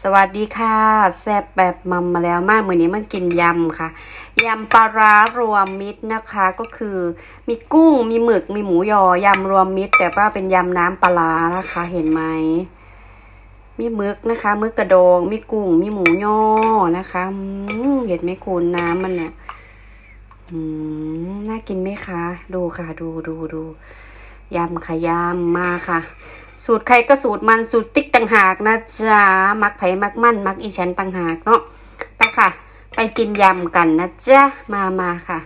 สวัสดีค่ะแซบแบบมัมมาแล้วมากมือนี้มากินยำค่ะยำปลาร้ารวมมิตรนะคะก็คือ มีกุ้งมีหมึกมีหมูยอยำรวมมิตร แต่ว่าเป็นยำน้ำปลาร้านะคะ เห็นไหมมีหมึกนะคะหมึกกระดองมีกุ้งมีหมูยอนะคะเห็นไหมคุณน้ำมันเนี่ยน่ากินไหมคะ ดูค่ะ ดูดูดูยำค่ะยำมาค่ะ สูตรใครก็สูตรมันสูตรติ๊กต่างหากนะจ๊ะมักไผ่มักมั่นมักอีฉันต่างหากเนาะไปค่ะ ไปกินยำกันนะจ๊ะมามาค่ะ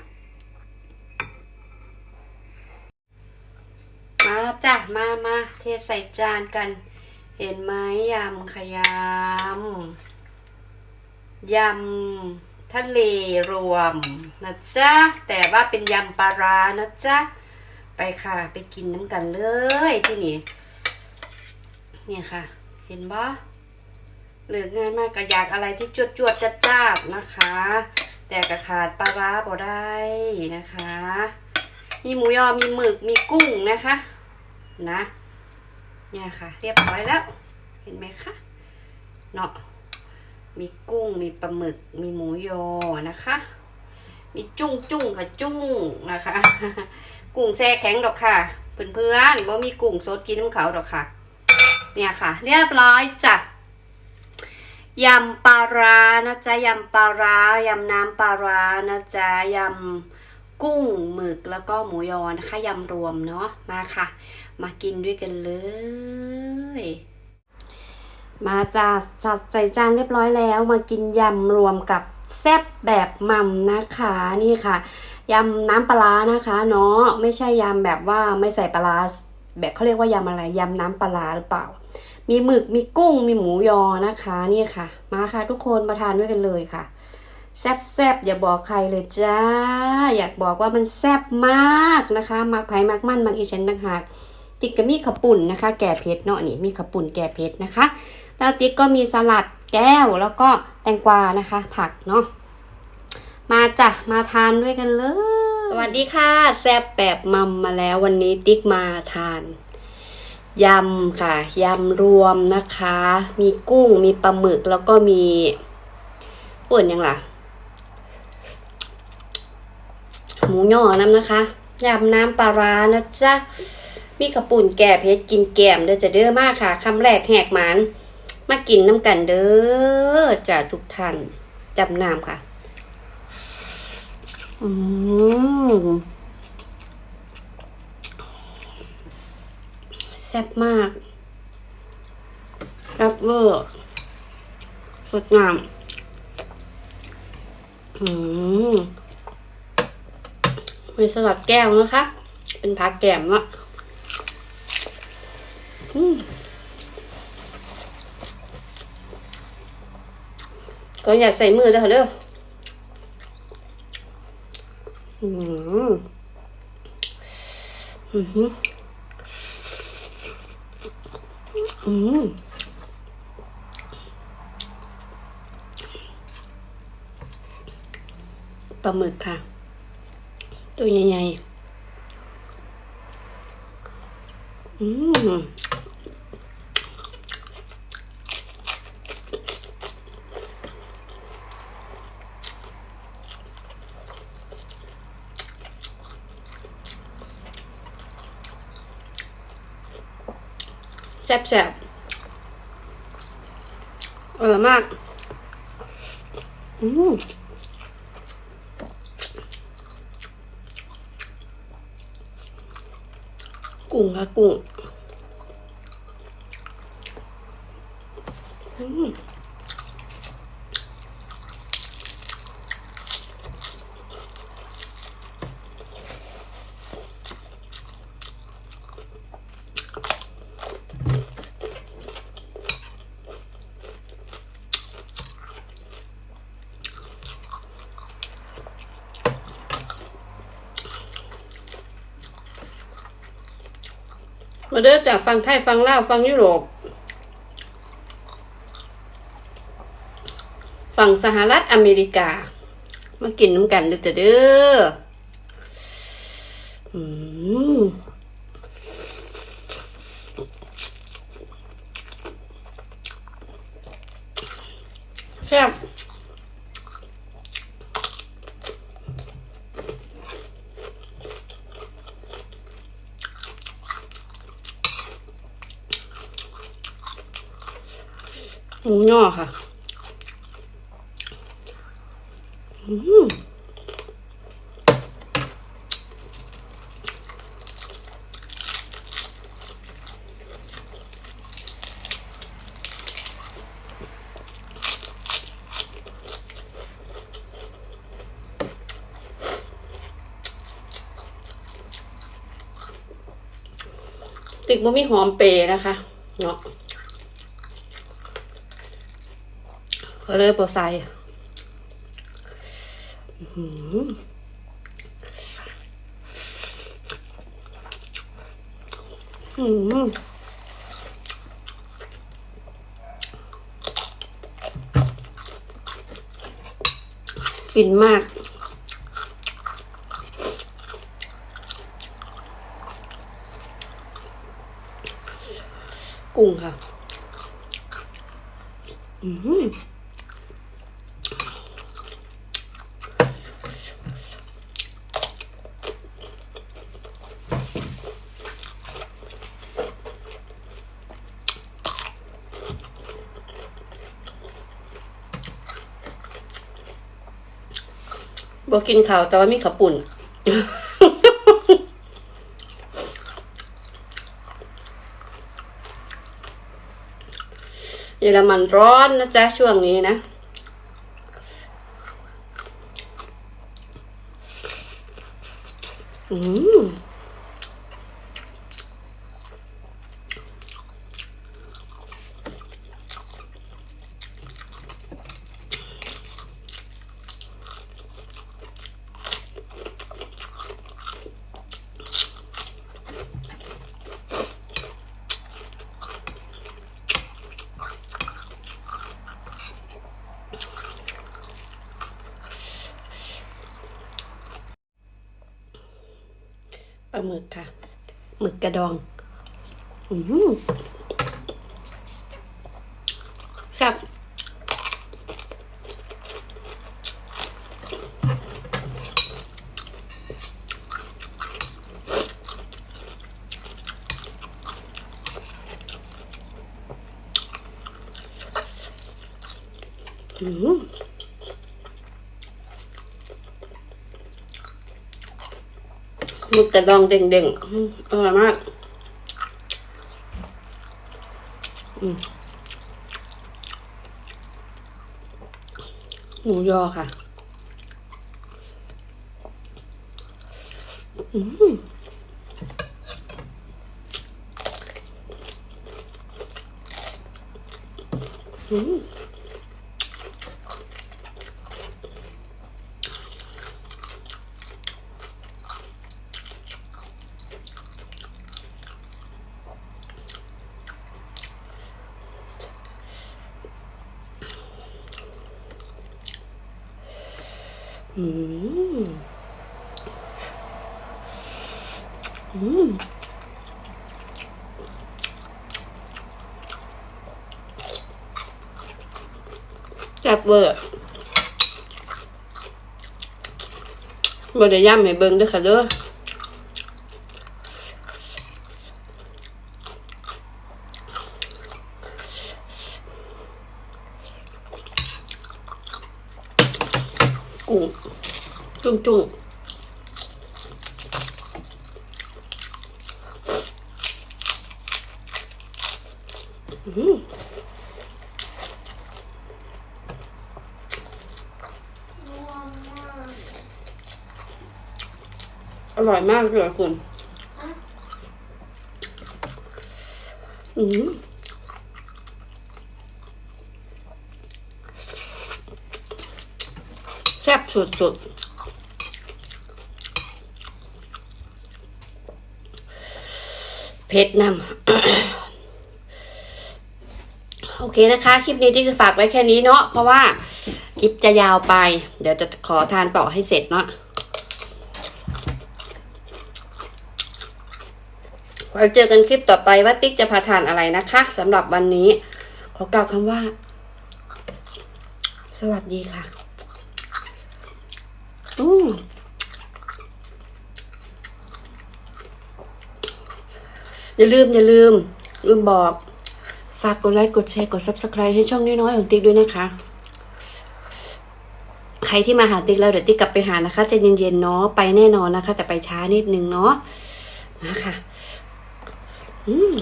มาจ้ะมามาเทใส่จานกัน เห็นไหมยำค่ะยำยำทะเลรวมนะจ๊ะแต่ว่าเป็นยำปลาร้านะจ๊ะไปค่ะ ไปกินน้ำกันเลยที่นี่ เนี่ยค่ะ เห็นบ่เหลืองายมากก็อยากอะไรที่จวดจวดจัดจ้าบนะคะ แต่กระขาดปลาร้าบ่ได้นะคะ มีหมูยอมีหมึกมีกุ้งนะคะ นะ เนี่ยค่ะ เรียบร้อยแล้ว เห็นไหมคะเนาะมีกุ้งมีปลาหมึกมีหมูยอนะคะ มีจุ้งจุ้งค่ะจุ้งนะคะ กุ้งแช่แข็งดอกค่ะ เพื่อนๆว่ามีกุ้งสดกินน้ำเขาดอกค่ะ เนี่ยค่ะ เรียบร้อยจ้ะยำปลาร้านะจ๊ะยำปลาร้ายำน้ำปลาร้านะจ๊ะยำกุ้งหมึกแล้วก็หมูยอนะคะยำรวมเนาะมาค่ะ มากินด้วยกันเลย มาจ้าจัดใส่จานเรียบร้อยแล้ว มากินยำรวมกับแซ่บแบบมัมนะคะนี่ค่ะยำน้ำปลานะคะเนาะไม่ใช่ยำแบบว่าไม่ใส่ปลาแบบเขาเรียกว่ายำอะไรยำน้ำปลาร้าหรือเปล่า มีหมึกมีกุ้งมีหมูยอนะคะนี่ค่ะ มาค่ะทุกคนมาทานด้วยกันเลยค่ะ แซ่บแซบๆอย่าบอกใครเลยจ้า อยากบอกว่ามันแซ่บมากนะคะมักไผ่มักมั่นมักอีฉันต่างหากติดกับมีขาปุ่นนะคะ แก่เผ็ดเนาะนี่มีขาปุ่นแก่เผ็ดนะคะ แล้วติ๊กก็มีสลัดแก้วแล้วก็แตงกวานะคะ ผักเนาะมาจ้ะมาทานด้วยกันเลย สวัสดีค่ะ แซ่บแบบมัมมาแล้ววันนี้ติ๊กมาทาน ยำค่ะ ยำรวมนะคะ มีกุ้งมีปลาหมึกแล้วก็มีป่นยังล่ะ หมูย่อน้ำนะคะยำน้ำปลาร้านะจ๊ะ มีกระปุ่นแก่เพชรกินแกมเด้อจะเด้อมากค่ะคำแรกแหกหมานมากินน้ำกันเด้อจ้ะทุกท่านจำน้ำค่ะ อืม แซ่บมากรับเวอร์สดงาม อืมมีสลัดแก้วนะคะ เป็นผักแกมละอืมก็อย่าใส่มือเด้อค่ะเด้ออืมอืม อืมปลาหมึกค่ะ ตัวใหญ่ๆ อืม แซ่บๆอร่อยมาก อืมกุ้งค่ะกุ้ง อืม มาเด้อจากฟังไทยฟังลาวฟังยุโรปฝั่งสหรัฐอเมริกา มากินน้ำกันเด้อจ้ะเด้ออืมแซ่บ ย่อค่ะติกมันมีหอมเปร์นะคะ เนาะ ก็เลยปอใส่อื้อหืมอื้อหือฟินมาก กุ้งค่ะ อือหือ บอกกินข้าวแต่ว่ามีข้าวปุ่น เยอรมันร้อนนะจ๊ะ ช่วงนี้นะ อืมป ลาหมึกค่ะ หมึกกระดอง อืมครับอืม มึกกระดองเด้งๆอืมอร่อยมากมหมูยอค่ะ อืมอืม อืมอืมแซ่บเวอร์บ่ได้ย่ำให้เบิ่งเด้อค่ะเด้อ กุ้งจุ้งจุ้งอืมอร่อยมากเลยคุณ อืม แซ่บสุดๆเผ็ดนำโอเคนะคะ คลิปนี้ที่จะฝากไว้แค่นี้เนาะเพราะว่าคลิปจะยาวไป เดี๋ยวจะขอทานต่อให้เสร็จเนาะไว้เจอกันคลิปต่อไปว่าติ๊กจะพาทานอะไรนะคะสำหรับวันนี้ ขอกล่าวคำว่า สวัสดีค่ะ อืมอย่าลืม อย่าลืม ลืมบอก ฝากกดไลค์ กดแชร์ กด subscribe ให้ช่องน้อยๆของติ๊กด้วยนะคะ ใครที่มาหาติ๊กแล้วเดี๋ยวติ๊กกลับไปหานะคะใจเย็นๆเนาะไปแน่นอนนะคะ แต่ไปช้านิดนึงเนาะมาค่ะ อืม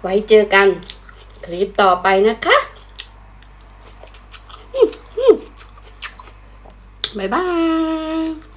ไว้เจอกัน คลิปต่อไปนะคะ 拜拜。